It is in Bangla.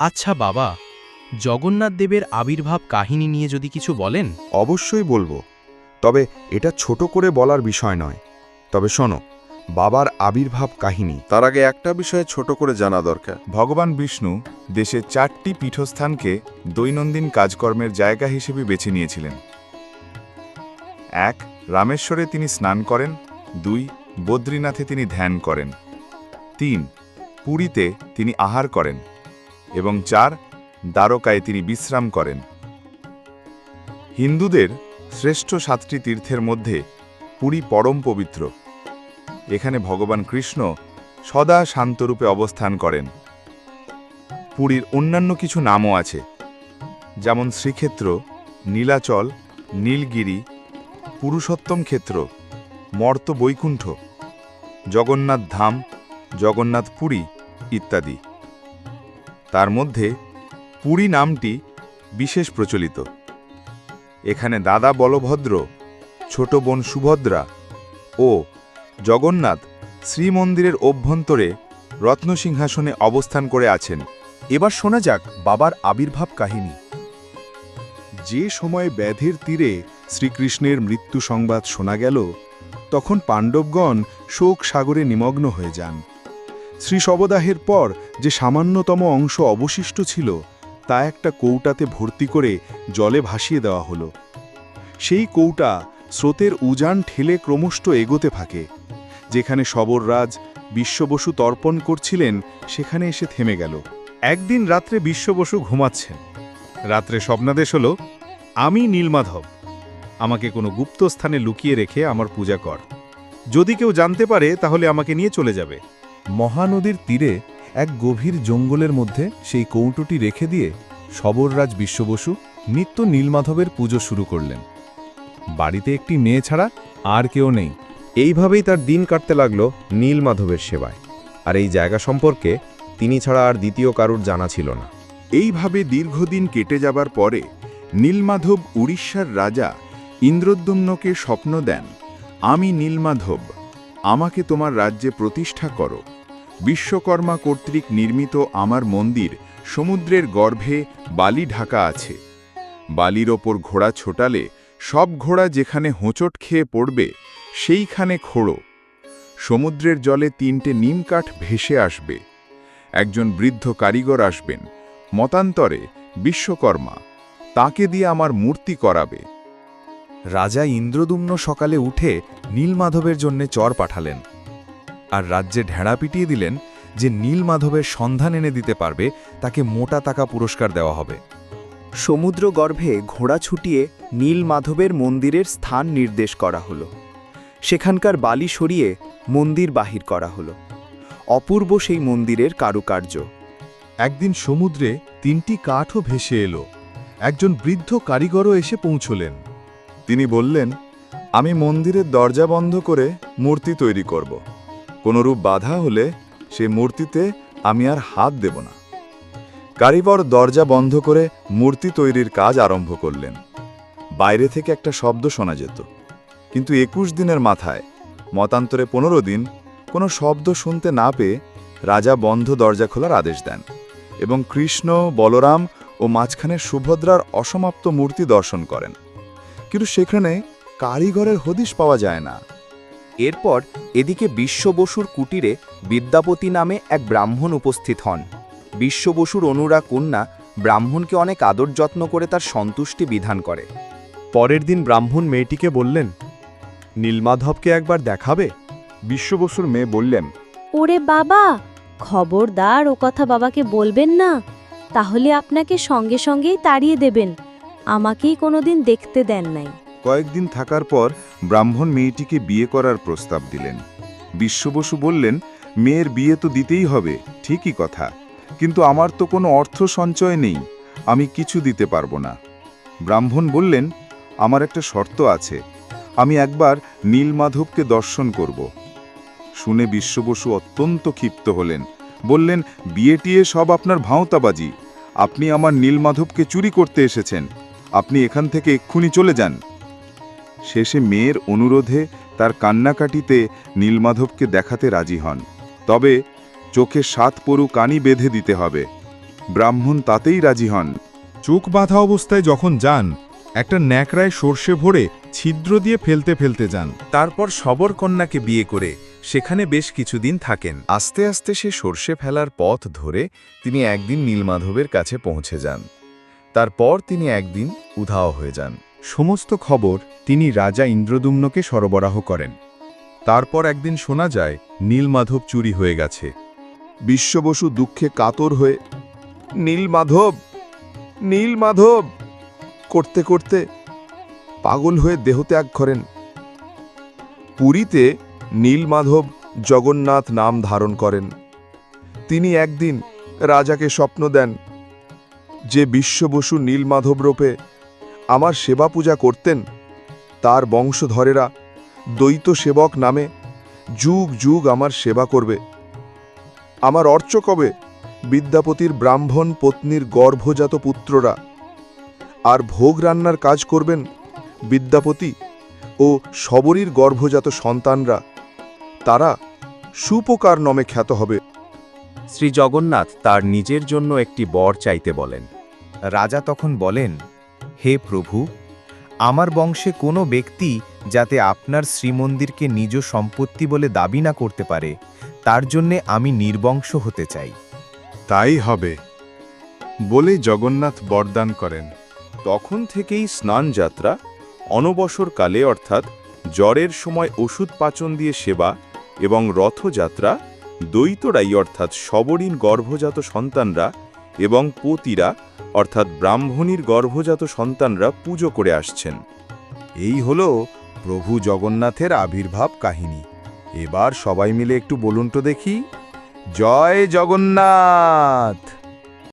আচ্ছা বাবা জগন্নাথ দেবের আবির্ভাব কাহিনী নিয়ে যদি কিছু বলেন? অবশ্যই বলব। তবে এটা ছোট করে বলার বিষয় নয়। তবে শোনো বাবার আবির্ভাব কাহিনী। তার আগে একটা বিষয়ে ছোট করে জানা দরকার। ভগবান বিষ্ণু দেশে চারটি পীঠস্থানকে দৈনন্দিন কাজকর্মের জায়গা হিসেবে বেছে নিয়েছিলেন। এক রামেশ্বরে তিনি স্নান করেন। দুই বদ্রীনাথে তিনি ধ্যান করেন। তিন পুরীতে তিনি আহার করেন। এবং চার দ্বারকায় তিনি বিশ্রাম করেন। হিন্দুদের শ্রেষ্ঠ সাতটি তীর্থের মধ্যে পুরী পরম পবিত্র। এখানে ভগবান কৃষ্ণ সদা শান্তরূপে অবস্থান করেন। পুরীর অন্যান্য কিছু নামও আছে, যেমন শ্রীক্ষেত্র, নীলাচল, নীলগিরি, পুরুষোত্তম ক্ষেত্র মর্ত বৈকুণ্ঠ, জগন্নাথ ধাম জগন্নাথ পুরী ইত্যাদি। তার মধ্যে পুরী নামটি বিশেষ প্রচলিত। এখানে দাদা বলভদ্র, ছোট বোন সুভদ্রা ও জগন্নাথ শ্রীমন্দিরের অভ্যন্তরে রত্নসিংহাসনে অবস্থান করে আছেন। এবার শোনা যাক বাবার আবির্ভাব কাহিনী। যে সময় ব্যাধের তীরে শ্রীকৃষ্ণের মৃত্যু সংবাদ শোনা গেল, তখন পাণ্ডবগণ শোক সাগরে নিমগ্ন হয়ে যান। শ্রী শবদাহের পর যে সামান্যতম অংশ অবশিষ্ট ছিল, তা একটা কৌটাতে ভর্তি করে জলে ভাসিয়ে দেওয়া হলো। সেই কৌটা স্রোতের উজান ঠেলে ক্রমশ এগোতে থাকে। যেখানে শবররাজ বিশ্ববসু তর্পণ করছিলেন, সেখানে এসে থেমে গেল। একদিন রাত্রে বিশ্ববসু ঘুমাচ্ছেন। রাত্রে স্বপ্নাদেশ হল, আমি নীলমাধব। আমাকে কোনো গুপ্ত স্থানে লুকিয়ে রেখে আমার পূজা কর। যদি কেউ জানতে পারে, তাহলে আমাকে নিয়ে চলে যাবে। মহানদীর তীরে এক গভীর জঙ্গলের মধ্যে সেই কৌটোটি রেখে দিয়ে সবররাজ বিশ্ববসু নিত্য নীলমাধবের পুজো শুরু করলেন। বাড়িতে একটি মেয়ে ছাড়া আর কেউ নেই। এইভাবেই তার দিন কাটতে লাগল নীলমাধবের সেবায়। আর এই জায়গা সম্পর্কে তিনি ছাড়া আর দ্বিতীয় কারুর জানা ছিল না। এইভাবে দীর্ঘদিন কেটে যাবার পরে নীলমাধব উড়িষ্যার রাজা ইন্দ্রদ্যুম্নকে স্বপ্ন দেন, আমি নীলমাধব, আমাকে তোমার রাজ্যে প্রতিষ্ঠা করো। বিশ্বকর্মা কর্তৃক নির্মিত আমার মন্দির সমুদ্রের গর্ভে বালি ঢাকা আছে। বালির ওপর ঘোড়া ছোটালে সব ঘোড়া যেখানে হোঁচট খেয়ে পড়বে, সেইখানে খোড়ো। সমুদ্রের জলে তিনটে নিমকাঠ ভেসে আসবে। একজন বৃদ্ধ কারিগর আসবেন। মতান্তরে বিশ্বকর্মা, তাকে দিয়ে আমার মূর্তি করাবে। রাজা ইন্দ্রদুম্ন সকালে উঠে নীলমাধবের জন্যে চর পাঠালেন। আর রাজ্যে ঢেড়া পিটিয়ে দিলেন যে নীল মাধবের সন্ধান এনে দিতে পারবে তাকে মোটা টাকা পুরস্কার দেওয়া হবে। সমুদ্র গর্ভে ঘোড়া ছুটিয়ে নীল মাধবের মন্দিরের স্থান নির্দেশ করা হলো। সেখানকার বালি সরিয়ে মন্দির বাহির করা হলো। অপূর্ব সেই মন্দিরের কারুকার্য। একদিন সমুদ্রে তিনটি কাঠও ভেসে এলো। একজন বৃদ্ধ কারিগরও এসে পৌঁছলেন। তিনি বললেন আমি মন্দিরের দরজা বন্ধ করে মূর্তি তৈরি করব। কোনরূপ বাধা হলে সে মূর্তিতে আমি আর হাত দেব না। কারিগর দরজা বন্ধ করে মূর্তি তৈরির কাজ আরম্ভ করলেন। বাইরে থেকে একটা শব্দ শোনা যেত, কিন্তু একুশ দিনের মাথায়, মতান্তরে পনেরো দিন, কোনো শব্দ শুনতে না পেয়ে রাজা বন্ধ দরজা খোলার আদেশ দেন এবং কৃষ্ণ, বলরাম ও মাঝখানে সুভদ্রার অসমাপ্ত মূর্তি দর্শন করেন। কিন্তু সেখানে কারিগরের হদিশ পাওয়া যায় না। এরপর এদিকে বিশ্ববসুর কুটিরে বিদ্যাপতি নামে এক ব্রাহ্মণ উপস্থিত হন। বিশ্ববসুর অনুরা কন্যা ব্রাহ্মণকে অনেক আদর যত্ন করে তার সন্তুষ্টি বিধান করে। পরের দিন ব্রাহ্মণ মেয়েটিকে বললেন, নীলমাধবকে একবার দেখাবে? বিশ্ববসুর মেয়ে বললেন, ওরে বাবা, খবরদার ও কথা বাবাকে বলবেন না। তাহলে আপনাকে সঙ্গে সঙ্গেই তাড়িয়ে দেবেন। আমাকেই কোনোদিন দেখতে দেন নাই। কয়েকদিন থাকার পর ব্রাহ্মণ মেয়েটিকে বিয়ে করার প্রস্তাব দিলেন। বিশ্ববসু বললেন, মেয়ের বিয়ে তো দিতেই হবে, ঠিকই কথা। কিন্তু আমার তো কোনো অর্থ সঞ্চয় নেই, আমি কিছু দিতে পারব না। ব্রাহ্মণ বললেন, আমার একটা শর্ত আছে, আমি একবার নীলমাধবকে দর্শন করব। শুনে বিশ্ববসু অত্যন্ত ক্ষিপ্ত হলেন, বললেন, বিয়েটিয়ে সব আপনার ভাঁওতাবাজি। আপনি আমার নীলমাধবকে চুরি করতে এসেছেন। আপনি এখান থেকে এক্ষুনি চলে যান। শেষে মেয়ের অনুরোধে তার কান্নাকাটিতে নীলমাধবকে দেখাতে রাজি হন। তবে চোখে সাত পরু কানি বেঁধে দিতে হবে। ব্রাহ্মণ তাতেই রাজি হন। চোখ বাঁধা অবস্থায় যখন যান একটা ন্যাকড়ায় সর্ষে ভরে ছিদ্র দিয়ে ফেলতে ফেলতে যান। তারপর সবর কন্যাকে বিয়ে করে সেখানে বেশ কিছুদিন থাকেন। আস্তে আস্তে সে সর্ষে ফেলার পথ ধরে তিনি একদিন নীলমাধবের কাছে পৌঁছে যান। তারপর তিনি একদিন উধাও হয়ে যান। সমস্ত খবর তিনি রাজা ইন্দ্রদুম্নকে সরবরাহ করেন। তারপর একদিন শোনা যায়, নীলমাধব চুরি হয়ে গেছে। বিশ্ববসু দুঃখে কাতর হয়ে, নীলমাধব নীলমাধব! করতে করতে পাগল হয়ে দেহত্যাগ করেন। পুরীতে নীলমাধব জগন্নাথ নাম ধারণ করেন। তিনি একদিন রাজাকে স্বপ্ন দেন যে বিশ্ববসু নীলমাধব রূপে আমার সেবা পূজা করতেন, তার বংশধরেরা দ্বৈত সেবক নামে যুগ যুগ আমার সেবা করবে। আমার অর্চ কবে বিদ্যাপতির ব্রাহ্মণ পত্নীর গর্ভজাত পুত্ররা। আর ভোগ রান্নার কাজ করবেন বিদ্যাপতি ও শবরীর গর্ভজাত সন্তানরা। তারা সুপকার নামে খ্যাত হবে। শ্রী জগন্নাথ তার নিজের জন্য একটি বর চাইতে বলেন। রাজা তখন বলেন হে প্রভু, আমার বংশে কোনো ব্যক্তি যাতে আপনার শ্রীমন্দিরকে নিজ সম্পত্তি বলে দাবি না করতে পারে, তার জন্যে আমি নির্বংশ হতে চাই। তাই হবে, বলে জগন্নাথ বরদান করেন। তখন থেকেই স্নান যাত্রা অনবসরকালে অর্থাৎ জ্বরের সময় ওষুধ পাচন দিয়ে সেবা এবং রথযাত্রা, দ্বৈতরাই অর্থাৎ সবরীন গর্ভজাত সন্তানরা এবং পতিরা অর্থাৎ ব্রাহ্মণীর গর্ভজাত সন্তানরা পুজো করে আসছেন। এই হলো প্রভু জগন্নাথের আবির্ভাব কাহিনী। এবার সবাই মিলে একটু বলুন তো দেখি। জয় জগন্নাথ!